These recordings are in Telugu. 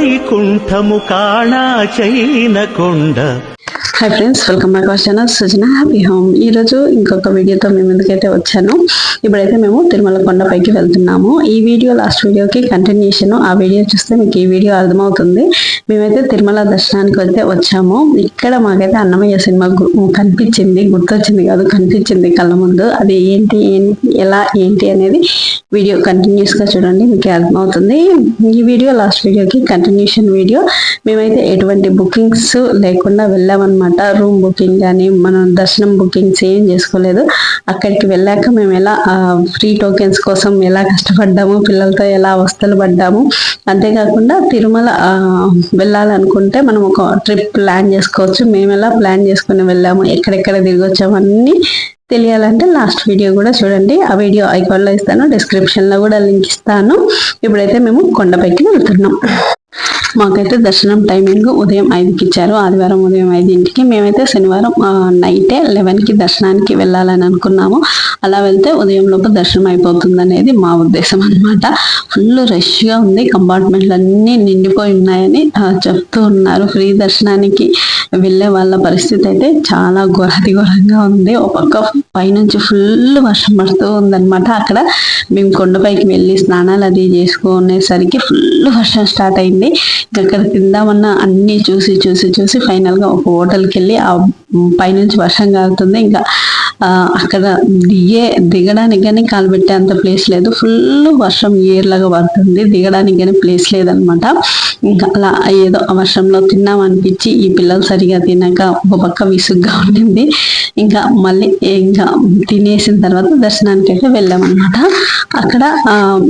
వైకుంఠము కాణా చైన కొండ hi friends welcome back our channel Sujana happy home ఈరోజు ఇంకొక వీడియోతో మేము ముందుకైతే వచ్చాను. ఇప్పుడైతే మేము తిరుమల కొండపైకి వెళ్తున్నాము. ఈ వీడియో లాస్ట్ వీడియోకి కంటిన్యూషన్ ఆ వీడియో చూస్తే మీకు ఈ వీడియో అర్థమవుతుంది. మేమైతే తిరుమల దర్శనానికి అయితే వచ్చాము. ఇక్కడ మాకైతే అన్నమయ్య సినిమా గు- కనిపించింది. గుర్తొచ్చింది కాదు కనిపించింది కళ్ళ ముందు. అది ఏంటి ఏంటి ఎలా ఏంటి అనేది వీడియో కంటిన్యూస్గా చూడండి మీకు అర్థమవుతుంది. ఈ వీడియో లాస్ట్ వీడియోకి కంటిన్యూషన్ వీడియో. మేమైతే ఎటువంటి బుకింగ్స్ లేకుండా వెళ్ళామన్నమాట. రూమ్ బుకింగ్ కానీ మనం దర్శనం బుకింగ్స్ ఏం చేసుకోలేదు. అక్కడికి వెళ్ళాక మేము ఎలా ఫ్రీ టోకెన్స్ కోసం ఎలా కష్టపడ్డాము పిల్లలతో ఎలా అవస్థలు పడ్డాము. అంతేకాకుండా తిరుమల వెళ్ళాలనుకుంటే మనం ఒక ట్రిప్ ప్లాన్ చేసుకోవచ్చు. మేము ఎలా ప్లాన్ చేసుకుని వెళ్ళాము ఎక్కడెక్కడ తిరిగి అన్నీ తెలియాలంటే లాస్ట్ వీడియో కూడా చూడండి. ఆ వీడియో ఐకాన్లో ఇస్తాను డిస్క్రిప్షన్లో కూడా లింక్ ఇస్తాను. ఇప్పుడైతే మేము కొండపైకి వెళ్తున్నాం. మాకైతే దర్శనం టైమింగ్ ఉదయం ఐదుకి ఇచ్చారు. ఆదివారం ఉదయం ఐదింటికి. మేమైతే శనివారం నైటే లెవెన్కి దర్శనానికి వెళ్ళాలని అనుకున్నాము. అలా వెళ్తే ఉదయం లోపు దర్శనం అయిపోతుంది అనేది మా ఉద్దేశం అనమాట ఫుల్ రష్గా ఉంది. కంపార్ట్మెంట్లు అన్నీ నిండిపోయి ఉన్నాయని చెప్తూ ఉన్నారు. ఫ్రీ దర్శనానికి వెళ్ళే వాళ్ళ పరిస్థితి అయితే చాలా ఘోరాతి ఘోరంగా ఉంది. ఒక పక్క పైనుంచి ఫుల్ వర్షం పడుతూ ఉందన్నమాట. అక్కడ మేము కొండపైకి వెళ్ళి స్నానాలు అది చేసుకునేసరికి ఫుల్ వర్షం స్టార్ట్ అయింది. అక్కడ తిందామన్నా అన్ని చూసి చూసి చూసి ఫైనల్గా ఒక హోటల్కి వెళ్ళి ఆ పైనుంచి వర్షం కారుతుంది. ఇంకా అక్కడ దిగే దిగడానికి కానీ కాలు పెట్టే అంత ప్లేస్ లేదు. ఫుల్ వర్షం ఏర్లాగా పడుతుంది. దిగడానికి కానీ ప్లేస్ లేదనమాట. ఇంకా అలా ఏదో ఆ వర్షంలో తిన్నాం అనిపించి ఈ పిల్లలు సరిగా తిన్నాక ఒక పక్క విసుగ్గా ఉండింది. ఇంకా మళ్ళీ ఇంకా తినేసిన తర్వాత దర్శనానికి అయితే వెళ్ళామన్నమాట. అక్కడ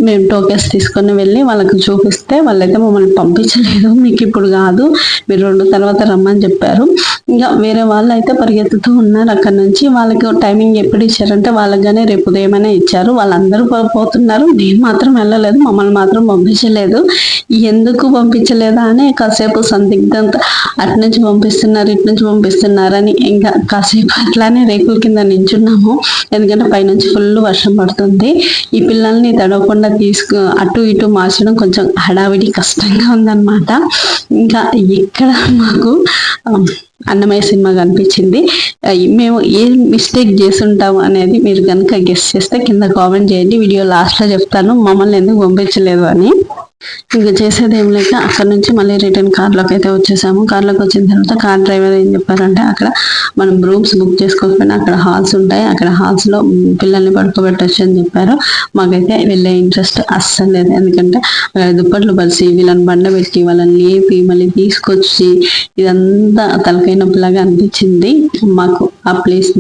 మేము టోకెన్స్ తీసుకొని వెళ్ళి వాళ్ళకి చూపిస్తే వాళ్ళైతే మమ్మల్ని పంపించలేదు. మీకు ఇప్పుడు కాదు మీరు రెండు తర్వాత రమ్మని చెప్పారు. ఇంకా వేరే వాళ్ళు అయితే పరిగెత్తుతూ ఉన్నారు అక్కడ నుంచి. వాళ్ళకి టైమింగ్ ఎప్పుడు ఇచ్చారంటే వాళ్ళగానే రేపు ఉదయమైనా ఇచ్చారు. వాళ్ళందరూ పోతున్నారు. నేను మాత్రం వెళ్ళలేదు మమ్మల్ని మాత్రం పంపించలేదు. ఎందుకు పంపించలేదా అని కాసేపు సందిగ్ధంత అటు నుంచి పంపిస్తున్నారు ఇటు నుంచి పంపిస్తున్నారని ఇంకా కాసేపు అట్లానే రేకుల కింద నించున్నాము. ఎందుకంటే పైనుంచి ఫుల్ వర్షం పడుతుంది. ఈ పిల్లల్ని తడవకుండా తీసుకు అటు ఇటు మార్చడం కొంచెం హడావిడి కష్టంగా ఉందన్నమాట. ఇంకా ఇక్కడ మాకు అన్నమయ్య సినిమా కనిపించింది. మేము ఏం మిస్టేక్ చేస్తుంటాం అనేది మీరు కనుక గెస్ట్ చేస్తే కింద కామెంట్ చేయండి. వీడియో లాస్ట్లో చెప్తాను. మమ్మల్ని ఎందుకు పంపించలేదు అని. ఇంకా చేసేది ఏం లేక అక్కడ నుంచి మళ్ళీ రిటర్న్ కార్లోకి అయితే వచ్చేసాము. కార్లోకి వచ్చిన తర్వాత కార్ డ్రైవర్ ఏం చెప్పారంటే అక్కడ మనం రూమ్స్ బుక్ చేసుకోకపోయినా అక్కడ హాల్స్ ఉంటాయి. అక్కడ హాల్స్లో పిల్లల్ని పడుకోబెట్టచ్చు అని చెప్పారు. మాకైతే వెళ్ళే ఇంట్రెస్ట్ అస్సలు లేదు ఎందుకంటే అక్కడ దుప్పట్లు పరిచి వీళ్ళని బండ పెట్టి వాళ్ళని లేపి మళ్ళీ తీసుకొచ్చి ఇదంతా తలకాయ నొప్పిలాగా అనిపించింది. మాకు ఆ ప్లేస్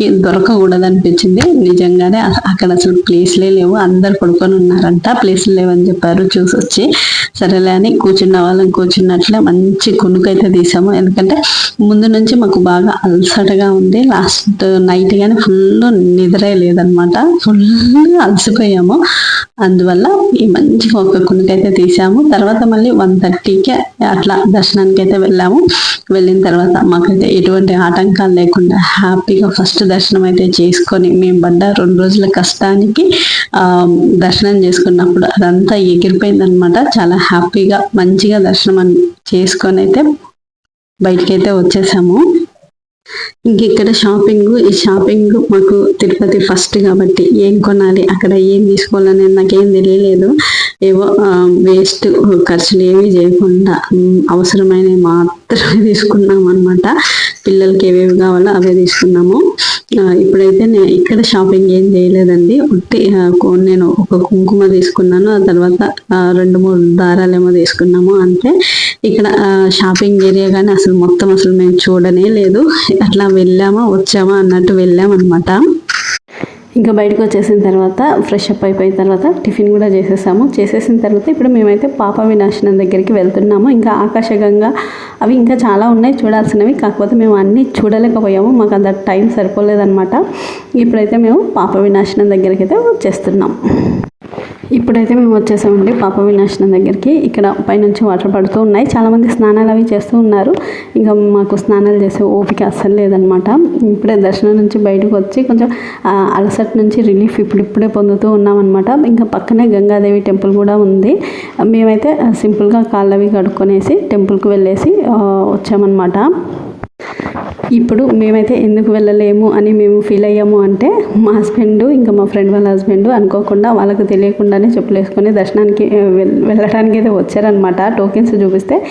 దొరకకూడదు అనిపించింది నిజంగానే అక్కడ అసలు ప్లేస్లే లేవు. అందరు పడుకొని ఉన్నారంట. ప్లేస్లు లేవని చెప్పారు. చూసి వచ్చి సరేలే అని కూర్చున్న వాళ్ళని కూర్చున్నట్లే మంచి కొనుకైతే తీసాము. ఎందుకంటే ముందు నుంచి మాకు బాగా అలసటగా ఉంది. లాస్ట్ నైట్ కానీ ఫుల్ నిద్రే లేదనమాట. ఫుల్ అలసిపోయాము. అందువల్ల ఈ మంచి ఒక కొనుకైతే తీసాము. తర్వాత మళ్ళీ వన్ థర్టీకి అట్లా దర్శనానికి అయితే వెళ్ళాము. వెళ్ళిన తర్వాత మాకైతే ఎటువంటి ఆటంకాలు లేకుండా హ్యాపీగా ఫస్ట్ దర్శనం అయితే చేసుకొని మేము పడ్డ రెండు రోజుల కష్టానికి ఆ దర్శనం చేసుకున్నప్పుడు అదంతా ఎగిరిపోయిందనమాట చాలా హ్యాపీగా మంచిగా దర్శనం చేసుకొని అయితే బయటకైతే వచ్చేసాము. ఇంక ఇక్కడ షాపింగ్ ఈ షాపింగ్ మాకు తిరుపతి ఫస్ట్ కాబట్టి ఏం కొనాలి అక్కడ ఏం తీసుకోవాలనేది నాకేం తెలియలేదు. ఏవో వేస్ట్ ఖర్చులు ఏమీ చేయకుండా అవసరమైనవి మాత్రమే తీసుకున్నాం అనమాట. పిల్లలకి ఏవేవి కావాలో అవే తీసుకున్నాము. ఇప్పుడైతే నేను ఇక్కడ షాపింగ్ ఏం చేయలేదండి. ఉట్టి నేను ఒక కుంకుమ తీసుకున్నాను. ఆ తర్వాత రెండు మూడు దారాలేమో తీసుకున్నాము. అంతే. ఇక్కడ షాపింగ్ ఏరియా కానీ అసలు మొత్తం అసలు మేము చూడనే లేదు. అట్లా వెళ్ళామా వచ్చామా అన్నట్టు వెళ్ళామన్నమాట. ఇంకా బయటకు వచ్చేసిన తర్వాత ఫ్రెష్ అప్ అయిపోయిన తర్వాత టిఫిన్ కూడా చేసేసాము. చేసేసిన తర్వాత ఇప్పుడు మేమైతే పాప వినాశనం దగ్గరికి వెళ్తున్నాము. ఇంకా ఆకాశగంగా అవి ఇంకా చాలా ఉన్నాయి చూడాల్సినవి. కాకపోతే మేము అన్నీ చూడలేకపోయాము. మాకు అంత టైం సరిపోలేదన్నమాట. ఇప్పుడైతే మేము పాప వినాశనం దగ్గరికి అయితే వచ్చేస్తున్నాం. ఇప్పుడైతే మేము వచ్చేసామండి పాప వినాశనం దగ్గరికి. ఇక్కడ పైనుంచి వాటర్ పడుతూ ఉన్నాయి. చాలామంది స్నానాలు అవి చేస్తూ ఉన్నారు. ఇంకా మాకు స్నానాలు చేసే ఓపిక అస్సలు లేదనమాట ఇప్పుడే దర్శనం నుంచి బయటకు వచ్చి కొంచెం అలసట నుంచి రిలీఫ్ ఇప్పుడిప్పుడే పొందుతూ ఉన్నామన్నమాట. ఇంకా పక్కనే గంగాదేవి టెంపుల్ కూడా ఉంది. మేమైతే సింపుల్గా కాళ్ళవి కడుక్కొనేసి టెంపుల్కి వెళ్ళేసి వచ్చామన్నమాట. ఇప్పుడు మేమైతే ఎందుకు వెళ్ళలేము అని మేము ఫీల్ అయ్యాము అంటే మా హస్బెండ్ ఇంకా మా ఫ్రెండ్ వాళ్ళ హస్బెండ్ అనుకోకుండా వాళ్ళకి తెలియకుండానే చెప్పులు వేసుకొని దర్శనానికి వెళ్ళడానికి అయితే వచ్చారనమాట టోకెన్స్ చూపిస్తే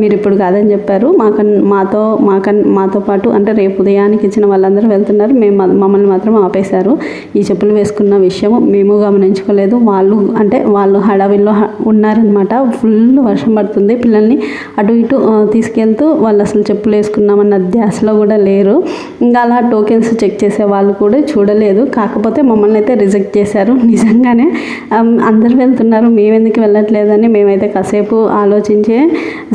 మీరు ఇప్పుడు కాదని చెప్పారు. మాకన్ మాతో మాకన్ మాతో పాటు అంటే రేపు ఉదయానికి ఇచ్చిన వాళ్ళందరూ వెళ్తున్నారు. మేము మమ్మల్ని మాత్రం ఆపేశారు. ఈ చెప్పులు వేసుకున్న విషయం మేము గమనించుకోలేదు. వాళ్ళు అంటే వాళ్ళు హడావిల్లో ఉన్నారనమాట ఫుల్ వర్షం పడుతుంది. పిల్లల్ని అటు ఇటు తీసుకెళ్తూ వాళ్ళు అసలు చెప్పులు వేసుకున్నామన్న ధ్యాసలో కూడా లేరు. ఇంకా అలా టోకెన్స్ చెక్ చేసే వాళ్ళు కూడా చూడలేదు. కాకపోతే మమ్మల్ని అయితే రిజెక్ట్ చేశారు. నిజంగానే అందరు వెళ్తున్నారు. మేమెందుకు వెళ్ళట్లేదని మేమైతే కాసేపు ఆలోచించి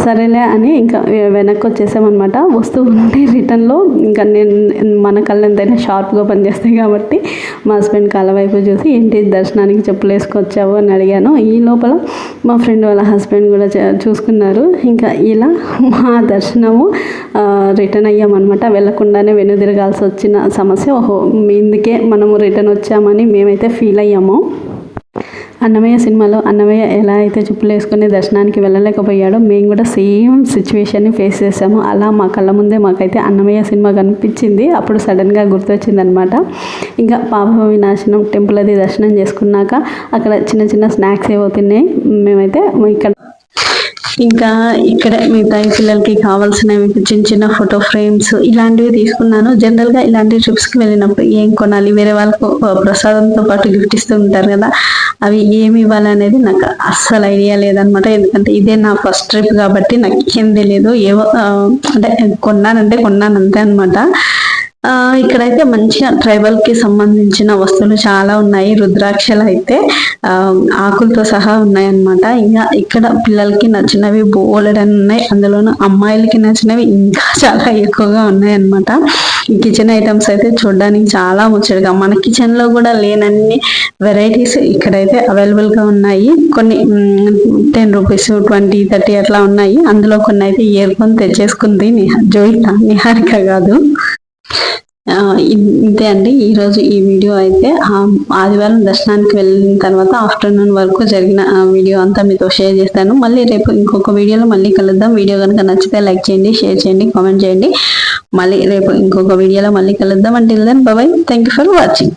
సరేలే అని ఇంకా వెనక్కి వచ్చేసామన్నమాట. వస్తూ ఉంటే రిటర్న్లో ఇంకా నేను మన కళ్ళు ఎంతైనా షార్ప్గా పనిచేస్తాయి కాబట్టి మా హస్బెండ్ కళ్ళ వైపు చూసి ఏంటి దర్శనానికి చెప్పులు వేసుకొచ్చావు? అని అడిగాను. ఈ లోపల మా ఫ్రెండ్ వాళ్ళ హస్బెండ్ కూడా చూసుకున్నారు. ఇంకా ఇలా మా దర్శనము రిటర్న్ అయ్యామన్నమాట. వెళ్ళకుండానే వెనుదిరగాల్సి వచ్చిన సమస్య. ఓహో ఇందుకే మనము రిటర్న్ వచ్చామని మేమైతే ఫీల్ అయ్యాము. అన్నమయ్య సినిమాలో అన్నమయ్య ఎలా అయితే చెప్పులు వేసుకుని దర్శనానికి వెళ్ళలేకపోయాడో మేము కూడా సేమ్ సిచ్యువేషన్ని ఫేస్ చేసాము. అలా మా కళ్ళ ముందే మాకైతే అన్నమయ్య సినిమా కనిపించింది. అప్పుడు సడన్గా గుర్తొచ్చింది అనమాట ఇంకా పాప వినాశనం టెంపుల్ అది దర్శనం చేసుకున్నాక అక్కడ చిన్న చిన్న స్నాక్స్ ఏవో తిన్నాయి. మేమైతే ఇక్కడ ఇంకా ఇక్కడ మిగతా పిల్లలకి కావాల్సినవి చిన్న చిన్న ఫోటో ఫ్రేమ్స్ ఇలాంటివి తీసుకున్నాను. జనరల్గా ఇలాంటి ట్రిప్స్కి వెళ్ళినప్పుడు ఏం కొనాలి? వేరే వాళ్ళకు ప్రసాదంతో పాటు గిఫ్ట్ ఇస్తూ ఉంటారు కదా అవి ఏమి ఇవ్వాలనేది నాకు అస్సలు ఐడియా లేదనమాట ఎందుకంటే ఇదే నా ఫస్ట్ ట్రిప్ కాబట్టి నాకు ఏం తెలియదు ఏవో అంటే కొన్నానంటే కొన్నాను అంతే అనమాట ఇక్కడైతే మంచిగా ట్రైబల్కి సంబంధించిన వస్తువులు చాలా ఉన్నాయి. రుద్రాక్షలు అయితే ఆ, ఆకులతో సహా ఉన్నాయి అన్నమాట ఇంకా ఇక్కడ పిల్లలకి నచ్చినవి బోలెడని ఉన్నాయి. అందులోనూ అమ్మాయిలకి నచ్చినవి ఇంకా చాలా ఎక్కువగా ఉన్నాయి అన్నమాట ఈ కిచెన్ ఐటమ్స్ అయితే చూడడానికి చాలా ముచ్చటగా మన కిచెన్లో కూడా లేనన్ని వెరైటీస్ ఇక్కడైతే అవైలబుల్గా ఉన్నాయి. కొన్ని టెన్ రూపీస్ ట్వంటీ థర్టీ అట్లా ఉన్నాయి. అందులో కొన్ని అయితే ఏరుకొని తెచ్చేసుకుంది నిహా- జోయిత నిహారిక కాదు. ఇంతే అండి. ఈరోజు ఈ వీడియో అయితే ఆదివారం దర్శనానికి వెళ్ళిన తర్వాత ఆఫ్టర్నూన్ వరకు జరిగిన ఆ వీడియో అంతా మీతో షేర్ చేస్తాను. మళ్ళీ రేపు ఇంకొక వీడియోలో మళ్ళీ కలుద్దాం. వీడియో కనుక నచ్చితే లైక్ చేయండి షేర్ చేయండి కామెంట్ చేయండి. మళ్ళీ రేపు ఇంకొక వీడియోలో మళ్ళీ కలుద్దాం. అంటే then bye thank you for watching